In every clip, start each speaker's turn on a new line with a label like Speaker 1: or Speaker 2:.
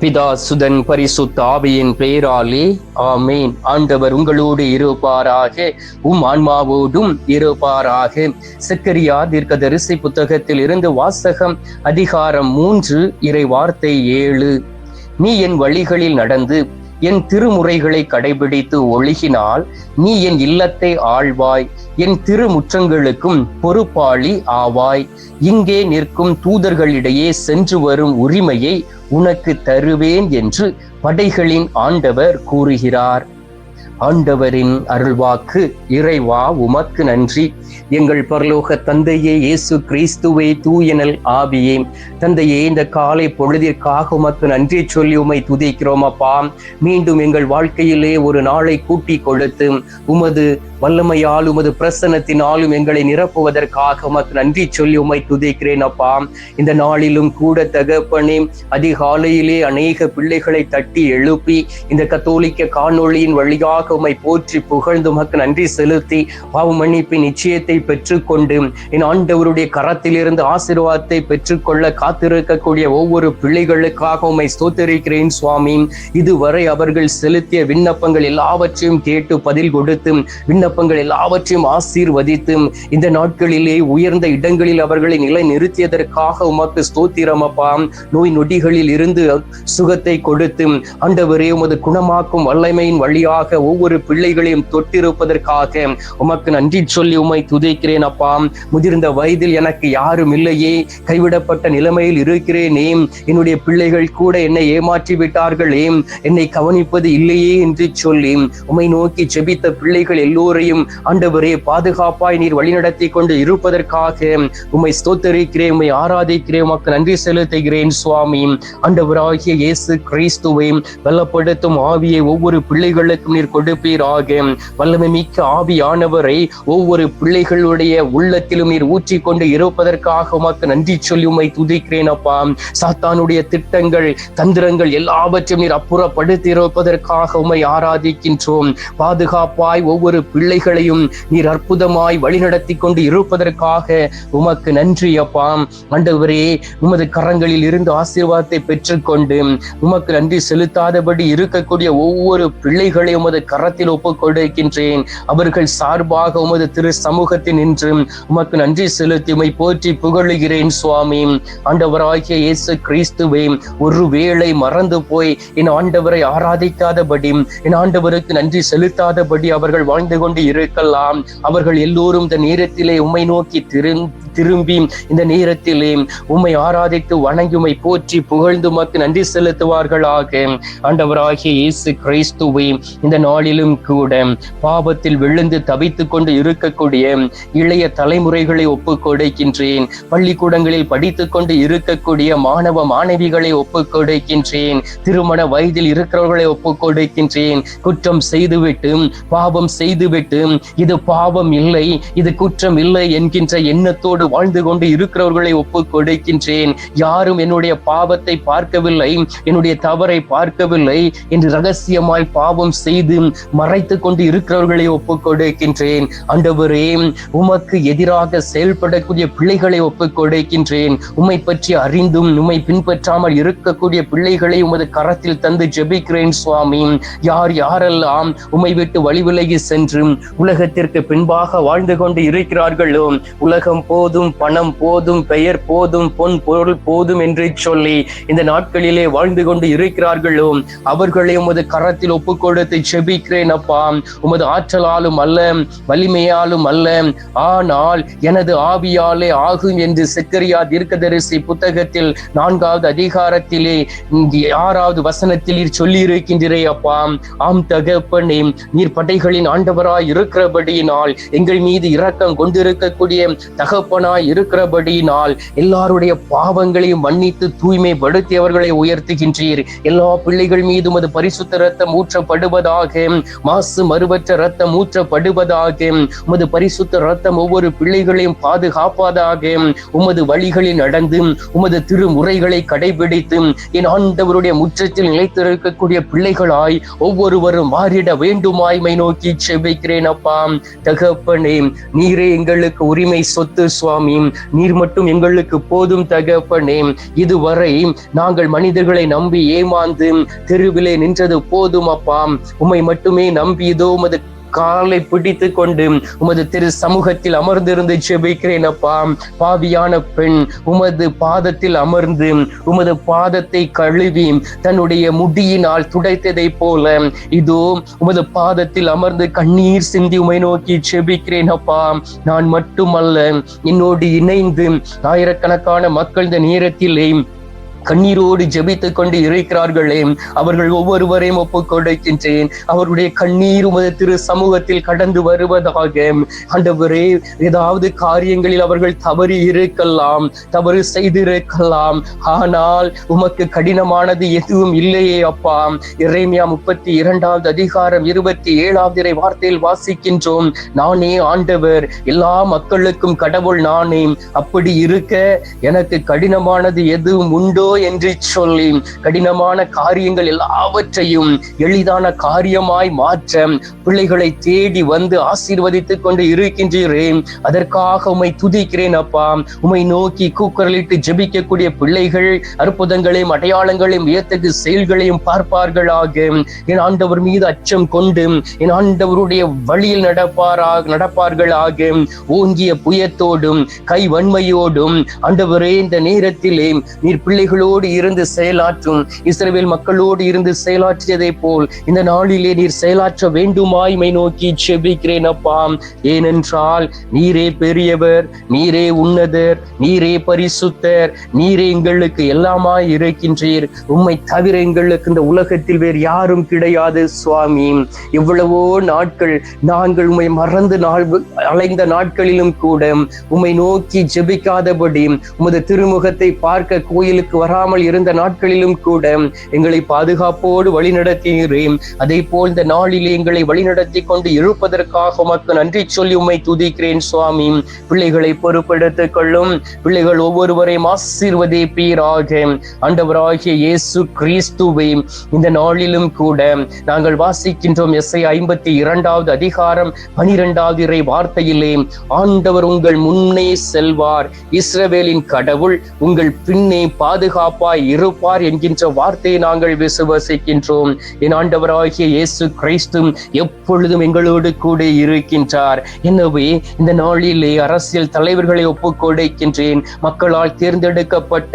Speaker 1: பிதா சுதன் பரிசுத்த ஆவியின் பெயராலே ஆமேன். ஆண்டவர் உங்களோடு இருப்பாராக உம் ஆன்மாவோடும் இருப்பாராக. சக்கரியா தீர்க்கதரிசி புத்தகத்தில் இருந்து வாசகம் அதிகாரம் மூன்று இறை வார்த்தை ஏழு. நீ என் வழிகளில் நடந்து என் திருமுறைகளை கடைபிடித்து ஒழுகினால் நீ என் இல்லத்தை ஆழ்வாய் என் திருமுற்றங்களுக்கும் பொறுப்பாளி ஆவாய். இங்கே நிற்கும் தூதர்களிடையே சென்று வரும் உரிமையை உனக்கு தருவேன் என்று படைகளின் ஆண்டவர் கூறுகிறார். ஆண்டவரின் அருள்வாக்கு இறைவா உமக்கு நன்றி. எங்கள் பரலோக தந்தையே இயேசு கிறிஸ்துவே தூயனல் ஆவியே. தந்தையே இந்த காலை பொழுதிற்காக உமக்கு நன்றி சொல்லி உமை துதிக்கிறோம் அப்பா. மீண்டும் எங்கள் வாழ்க்கையிலே ஒரு நாளை கூட்டி கொடுத்து உமது வல்லமையால் உமது பிரசன்னத்தினாலும் எங்களை நிரப்புவதற்காக உமக்கு நன்றி சொல்லி உமை துதிக்கிறேன் அப்பா. இந்த நாளிலும் கூட தகப்பனே அதிகாலையிலே அநேக பிள்ளைகளை தட்டி எழுப்பி இந்த கத்தோலிக்க காணொளியின் வழியாக உமை போற்றி புகழ்ந்து உமக்கு நன்றி செலுத்தி பாவ மன்னிப்பின் நிச்சயத்தை பெற்றுக்கொண்டு என் ஆண்டவருடைய கரத்திலிருந்து ஆசீர்வாதத்தை பெற்றுக்கொள்ள காத்திருக்கக்கூடிய ஒவ்வொரு பிள்ளைகளுக்காக உமை ஸ்தோத்தரிக்கிறேன் சுவாமி. இதுவரை அவர்கள் செலுத்திய விண்ணப்பங்கள் எல்லாவற்றையும் கேட்டு பதில் கொடுத்து விண்ணப்ப விண்ணப்பங்கள் எல்லாவற்றையும் ஆசீர்வதித்து இந்த நாட்களிலே உயர்ந்த இடங்களில் அவர்களை நிலை நிறுத்தியதற்காக உமக்கு ஸ்தோத்திரம் அப்பா. நோய் நொடிகளில் இருந்து சுகத்தை கொடுத்து ஆண்டவரே உமது குணமாக்கும் வல்லமையின் வழியாக ஒவ்வொரு பிள்ளைகளையும் தொட்டிருப்பதற்காக உமக்கு நன்றி சொல்லி உமை துதைக்கிறேன் அப்பா. முதிர்ந்த வயதில் எனக்கு யாரும் இல்லையே. கைவிடப்பட்ட நிலைமையில் இருக்கிறேனே. என்னுடைய பிள்ளைகள் கூட என்னை ஏமாற்றி விட்டார்களே. என்னை கவனிப்பது இல்லையே என்று சொல்லி உமை நோக்கி செபித்த பிள்ளைகள் எல்லோரும் எல்லோரையும் ஆண்டவரே பாதுகாப்பாய் நீர் வழிநடத்தி கொண்டு இருப்பதற்காக உம்மை ஸ்தோத்தரிக்கிறேன் உம்மை ஆராதிக்கிறேன் உமக்கு நன்றி செலுத்துகிறேன் சுவாமி. ஆண்டவராகிய இயேசு கிறிஸ்துவை வல்லப்படுத்தும் ஆவியை ஒவ்வொரு பிள்ளைகளுக்கும் நீர் கொடுப்பீராக. வல்லமை மிக்க ஆவியானவரை ஒவ்வொரு பிள்ளைகளுடைய உள்ளத்திலும் நீர் ஊற்றி கொண்டு இருப்பதற்காக உமக்கு நன்றி சொல்லி உம்மை துதிக்கிறேன் அப்பா. சாத்தானுடைய திட்டங்கள் தந்திரங்கள் எல்லாவற்றையும் நீர் அப்புறப்படுத்தி இருப்பதற்காக உம்மை ஆராதிக்கின்றோம். பாதுகாப்பாய் ஒவ்வொரு பிள்ளை பிள்ளைகளையும் நீர் அற்புதமாய் வழிநடத்தி கொண்டு இருப்பதற்காக உமக்கு நன்றி அப்பாம் ஆண்டவரே உமது கரங்களில் இருந்து ஆசீர்வாதத்தை பெற்றுக்கொண்டு உமக்கு நன்றி செலுத்தாதபடி இருக்கக்கூடிய ஒவ்வொரு பிள்ளைகளை உமது கரத்தில் ஒப்புக்கொடுக்கின்றேன் அவர்கள் சார்பாக உமது திரு சமூகத்தில் நின்று உமக்கு நன்றி செலுத்தி உமை போற்றி புகழுகிறேன் சுவாமி. ஆண்டவராகிய இயேசு கிறிஸ்துவை ஒருவேளை மறந்து போய் என் ஆண்டவரை ஆராதிக்காதபடி என் ஆண்டவருக்கு நன்றி செலுத்தாதபடி அவர்கள் வாழ்ந்து கொண்டு இருக்கலாம். அவர்கள் எல்லோரும் இந்த நேரத்திலே உம்மை நோக்கி திரு திரும்பி இந்த நேரத்திலே உம்மை ஆராதித்து வணங்கி உம்மை போற்றி புகழ்ந்து மக்கு நன்றி செலுத்துவார்களாக. ஆண்டவராகிய இயேசு கிறிஸ்துவை இந்த நாளிலும் கூட பாவத்தில் விழுந்து தவித்து கொண்டு இருக்கக்கூடிய இளைய தலைமுறைகளை ஒப்பு கொடுக்கின்றேன். பள்ளிக்கூடங்களில் படித்து கொண்டு இருக்கக்கூடிய மாணவ மாணவிகளை ஒப்பு கொடுக்கின்றேன். திருமண வயதில் இருக்கிறவர்களை ஒப்பு கொடுக்கின்றேன். குற்றம் செய்துவிட்டு பாவம் செய்துவிட்டு விட்டு இது பாவம் இல்லை இது குற்றம் இல்லை என்கின்ற எண்ணத்தோடு வாழ்ந்து கொண்டு இருக்கிறவர்களை ஒப்பு கொடுக்கின்றேன். யாரும் என்னுடைய பாவத்தை பார்க்கவில்லை என்னுடைய தவறை பார்க்கவில்லை என்று ரகசியமாய் பாவம் செய்து மறைத்து கொண்டு இருக்கிறவர்களை ஒப்பு கொடுக்கின்றேன். அண்டவரே உமக்கு எதிராக செயல்படக்கூடிய பிள்ளைகளை ஒப்பு கொடுக்கின்றேன். உமை பற்றி அறிந்தும் உமை பின்பற்றாமல் இருக்கக்கூடிய பிள்ளைகளை உமது கரத்தில் தந்து ஜெபிக்கிறேன் சுவாமி. யார் யாரெல்லாம் உமை விட்டு வழிவிலகி சென்று உலகத்திற்கு பின்பாக வாழ்ந்து கொண்டு இருக்கிறார்களோ? உலகம் போதும் பணம் போதும் பெயர் போதும் பொன் பொருள் போதும் என்று சொல்லி இந்த நாட்களிலே வாழ்ந்து கொண்டு இருக்கிறார்களோ? அவர்களை உமது கரத்தில் ஒப்பு கொடுத்து செபிக்கிறேன் அப்பா. உமது ஆற்றலாலும் அல்ல வலிமையாலும் அல்ல. ஆனால் எனது ஆவியாலே ஆகும் என்று செக்கரியா தீர்க்கதரிசி புத்தகத்தில் நான்காவது அதிகாரத்திலே ஆறாவது வசனத்தில் சொல்லி இருக்கின்றே அப்பா. ஆம் தகப்பனே நீர் படைகளின் ஆண்டவராய் இருக்கிறபடியினால் எங்கள் மீது இரக்கம் கொண்டிருக்கக்கூடிய தகப்பனாய் இருக்கிறபடியினால் எல்லாருடைய பாவங்களையும் மன்னித்து தூய்மைப்படுத்தியவர்களை உயர்த்துகின்றீர். எல்லா பிள்ளைகள் மீதும் அது பரிசுத்த ரத்தம் ஊற்றப்படுவதாக மாசு மறுபற்ற ரத்தம் ஊற்றப்படுவதாக உமது பரிசுத்த ரத்தம் ஒவ்வொரு பிள்ளைகளையும் பாதுகாப்பதாக உமது வழிகளில் நடந்து உமது திருமுறைகளை கடைபிடித்து என் ஆண்டவருடைய முற்றத்தில் நிலைத்திருக்கக்கூடிய பிள்ளைகளாய் ஒவ்வொருவரும் மாறிட வேண்டுமாய்மை நோக்கி செபிக்கிறேன் அப்பா தகப்பனே நீரே எங்களுக்கு உரிமை சொத்து சுவாமி. நீர் மட்டும் எங்களுக்கு போதும் தகப்பனே. இதுவரை நாங்கள் மனிதர்களை நம்பி ஏமாந்து தெருவிலே நின்றது போதும் அப்பா. உம்மை மட்டுமே நம்பியதோ மது உமது காலை பிடித்து கொண்டு உமது திரு சமூகத்தில் அமர்ந்திருந்து ஜெபிக்கிறேன் அப்பா. பாவியான பெண் உமது பாதத்தில் அமர்ந்து உமது பாதத்தை கழுவி தன்னுடைய முடியினால் துடைத்ததை போல இதோ உமது பாதத்தில் அமர்ந்து கண்ணீர் சிந்தி உமை நோக்கி ஜெபிக்கிறேன் அப்பா. நான் மட்டுமல்ல என்னோடு இணைந்து ஆயிரக்கணக்கான மக்கள் இந்த நேரத்திலே கண்ணீரோடு ஜெபித்துக் கொண்டு இருக்கிறார்களே. அவர்கள் ஒவ்வொருவரையும் ஒப்புக் கொடுக்கின்றேன் அவருடைய கண்ணீர் உமது திரு சமூகத்தில் கடந்து வருவதாக. ஆண்டவரே ஏதாவது காரியங்களில் அவர்கள் தவறி இருக்கலாம் தவறு செய்திருக்கலாம். ஆனால் உமக்கு கடினமானது எதுவும் இல்லையே அப்பா. இறைமையா முப்பத்தி இரண்டாவது அதிகாரம் இருபத்தி ஏழாவது இறை வார்த்தையில் வாசிக்கின்றோம். நானே ஆண்டவர் எல்லா மக்களுக்கும் கடவுள் நானே. அப்படி இருக்க எனக்கு கடினமானது எதுவும் உண்டோ என்று சொல்லி கடினமான காரியங்கள் எல்லாவற்றையும் எளிதான காரியமாய் மாற்ற பிள்ளைகளை தேடி வந்து ஆசீர்வதித்துக் கொண்டு இருக்கின்றேன் அதற்காக உமை துதிக்கிறேன் அப்பா. உமை நோக்கி கூக்குரலிட்டு ஜெபிக்கக்கூடிய பிள்ளைகள் அற்புதங்களையும் அடையாளங்களையும் வியத்தகு செயல்களையும் பார்ப்பார்களாக. என் ஆண்டவர் மீது அச்சம் கொண்டு என் ஆண்டவருடைய வழியில் நடப்பாரா நடப்பார்களாக. ஓங்கிய புயத்தோடும் கை வன்மையோடும் ஆண்டவரே இந்த நேரத்திலே நீர் பிள்ளைகள் மக்களோடு இருந்து செயலாற்றும். இஸ்ரவேல் மக்களோடு இருந்து செயலாற்றியதை போல் இந்த நாளிலே நீர் செயலாற்ற வேண்டுமாய்மை நோக்கி செபிக்கிறேன் அப்பா. ஏனென்றால் நீரே பெரியவர் நீரே உன்னதர் நீரே பரிசுத்தர் நீரே எங்களுக்கு எல்லாமாய் இருக்கின்றீர். உம்மை தவிர எங்களுக்கு இந்த உலகத்தில் வேறு யாரும் கிடையாது சுவாமி. எவ்வளவோ நாட்கள் நாங்கள் உம்மை மறந்து நாள் அலைந்த நாட்களிலும் கூட உம்மை நோக்கி ஜெபிக்காதபடி உமது திருமுகத்தை பார்க்க கோயிலுக்கு வர வராமல் இருந்த நாட்களிலும் கூட எங்களை பாதுகாப்போடு வழிநடத்தினீரேன் அதே போல் இந்த நாளிலே எங்களை வழிநடத்தி கொண்டு இருப்பதற்காக உமக்கு நன்றி சொல்லி உம்மை துதிக்கிறேன் சுவாமி. பிள்ளைகளை பொறுப்பெடுத்துக் கொள்ளும். பிள்ளைகள் ஒவ்வொருவரையும் ஆசீர்வதிப்பீராக. ஆண்டவராகிய இயேசு கிறிஸ்துவை இந்த நாளிலும் கூட நாங்கள் வாசிக்கின்றோம் எஸ்ஐ ஐம்பத்தி இரண்டாவது அதிகாரம் பனிரெண்டாவது இறை வார்த்தையிலே ஆண்டவர் உங்கள் முன்னே செல்வார். இஸ்ரவேலின் கடவுள் உங்கள் பின்னே பாதுகாப்பாய் இருப்பார் என்கின்ற வார்த்தையை நாங்கள் விசுவசிக்கின்றோம். என் ஆண்டவராகிய இயேசு கிறிஸ்தும் எப்பொழுதும் எங்களோடு கூட இருக்கின்றார். எனவே இந்த நாளிலே அரசியல் தலைவர்களை ஒப்புக்கொடுக்கின்றேன். மக்களால் தேர்ந்தெடுக்கப்பட்ட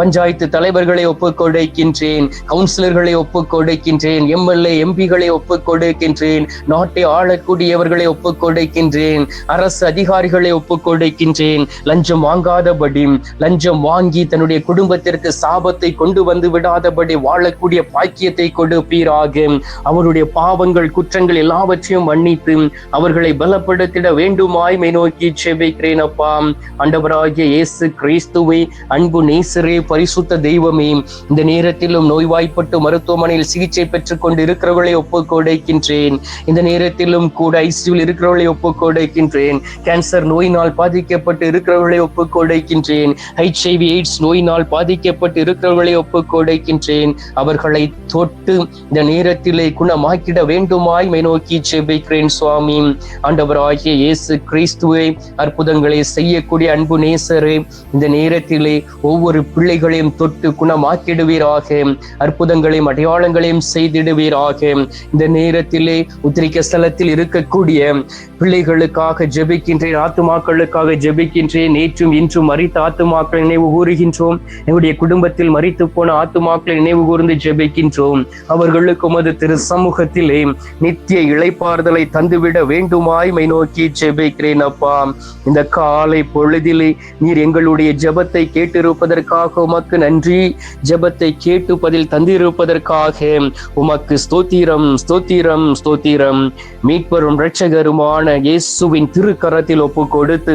Speaker 1: பஞ்சாயத்து தலைவர்களை ஒப்புக் கொடுக்கின்றேன் கவுன்சிலர்களை ஒப்புக்கொடுக்கின்றேன். எம்எல்ஏ எம்பிகளை ஒப்புக்கொடுக்கின்றேன். நாட்டை ஆளக்கூடியவர்களை ஒப்புக் கொடுக்கின்றேன் அரசு அதிகாரிகளை ஒப்புக்கொடுக்கின்றேன். லஞ்சம் வாங்காதபடி லஞ்சம் வாங்கி தன்னுடைய குடும்பத்திற்கு சாபத்தை கொண்டு வந்து விடாதபடி வாழக்கூடிய பாக்கியத்தை கொடுப்பீராக அவருடைய பாவங்கள் குற்றங்கள் எல்லாவற்றையும் மன்னித்து அவர்களை பலப்படுத்திட வேண்டுமாய் மை நோக்கி செபிக்கிறேன் அப்பா. அண்டவராகிய இயேசு கிறிஸ்துவை அன்பு நேசரே பரிசுத்த தெய்வமே இந்த நேரத்திலும் நோய்வாய்ப்பட்டு மருத்துவமனையில் சிகிச்சை பெற்றுக் கொண்டு இருக்கிறவர்களை ஒப்புக்கொடைக்கின்றேன். இந்த நேரத்திலும் கூட ஐசியூவில் இருக்கிறவர்களை ஒப்புக்கொடைக்கின்றேன். கேன்சர் நோயினால் பாதிக்கப்பட்டு இருக்கிறவர்களை ஒப்புக்கொடைக்கின்றேன். ஹெச்ஐவி எய்ட்ஸ் நோயினால் பாதிக்க பாதிக்கப்பட்டு இருக்கிறவர்களை ஒப்புக் கொடுக்கின்றேன் அவர்களை தொட்டு இந்த நேரத்திலே குணமாக்கிட வேண்டுமாய் மை நோக்கி செபிக்கிறேன் சுவாமி. ஆண்டவராகிய இயேசு கிறிஸ்துவை அற்புதங்களை செய்யக்கூடிய அன்பு நேசரே இந்த நேரத்திலே ஒவ்வொரு பிள்ளைகளையும் தொட்டு குணமாக்கிடுவீராக. அற்புதங்களையும் அடையாளங்களையும் செய்திடுவீராக. இந்த நேரத்திலே உத்திரிக்க ஸ்தலத்தில் இருக்கக்கூடிய பிள்ளைகளுக்காக ஜெபிக்கின்றேன் ஆத்துமாக்களுக்காக ஜெபிக்கின்றேன் நேற்றும் இன்றும் மறித்த ஆத்துமாக்களை நினைவு கூறுகின்றோம். என்னுடைய குடும்பத்தில் மறித்து போன ஆத்துமாக்களை நினைவு கூர்ந்து ஜெபிக்கின்றோம். அவர்களுக்கு உமது திரு சமூகத்திலே நித்திய இளைப்பாறுதலை தந்துவிட வேண்டுமாய் மை நோக்கி ஜெபிக்கிறேன் அப்பா. இந்த காலை பொழுதிலே நீர் எங்களுடைய ஜெபத்தை கேட்டிருப்பதற்காக உமக்கு நன்றி. ஜெபத்தை கேட்டு பதில் தந்திருப்பதற்காக உமக்கு ஸ்தோத்திரம் ஸ்தோத்திரம் ஸ்தோத்திரம். மீட்பரும் இரட்சகருமான இயேசுவின் திருக்கரத்தில் ஒப்பு கொடுத்து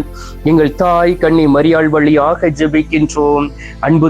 Speaker 1: எங்கள் தாய் கண்ணி மரியாள் வழியாக ஜெபிக்கின்றோம். அன்பு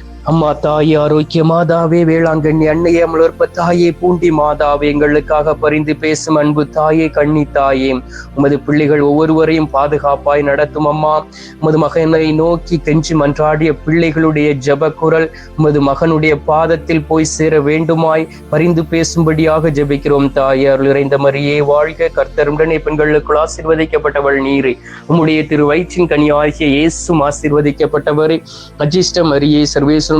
Speaker 1: அம்மா தாயே ஆரோக்கிய மாதாவே வேளாங்கண்ணி அன்னையே அமலர்ப்ப தாயே பூண்டி மாதாவே எங்களுக்காக பரிந்து பேசும் அன்பு தாயே கண்ணி தாயே. உமது பிள்ளைகள் ஒவ்வொருவரையும் பாதுகாப்பாய் நடத்தும் அம்மா. உமது மகனை நோக்கி கெஞ்சி மன்றாடிய பிள்ளைகளுடைய ஜெப குரல் உமது மகனுடைய பாதத்தில் போய் சேர வேண்டுமாய் பரிந்து பேசும்படியாக ஜெபிக்கிறோம் தாயே. அருள் இறைந்த மரியே வாழ்க கர்த்தருடனே பெண்களுக்குள் ஆசீர்வதிக்கப்பட்டவள் நீரே. உம்முடைய திரு வயிற்றின் கனியாகிய இயேசும் அஜிஷ்டம் அஜிஷ்ட மரியே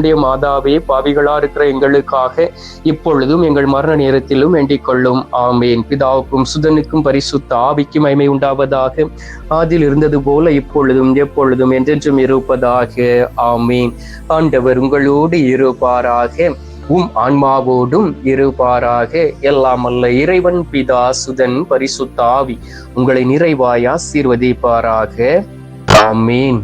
Speaker 1: சர்வேசனுடைய மாதாவே பாவிகளா இருக்கிற எங்களுக்காக இப்பொழுதும் எங்கள் மரண நேரத்திலும் வேண்டிக் கொள்ளும். ஆமேன். பிதாவுக்கும் சுதனுக்கும் பரிசுத்த ஆவிக்கும் மகிமை உண்டாவதாக ஆதில் இருந்தது போல இப்பொழுதும் எப்பொழுதும் என்றென்றும் இருப்பதாக. ஆமேன். ஆண்டவர் உங்களோடு இருப்பாராக. உம் ஆன்மாவோடும் இருப்பாராக. எல்லாம் அல்ல இறைவன் பிதா சுதன் பரிசுத்தாவி உங்களை நிறைவாய் ஆசீர்வதிப்பாராக. ஆமீன்.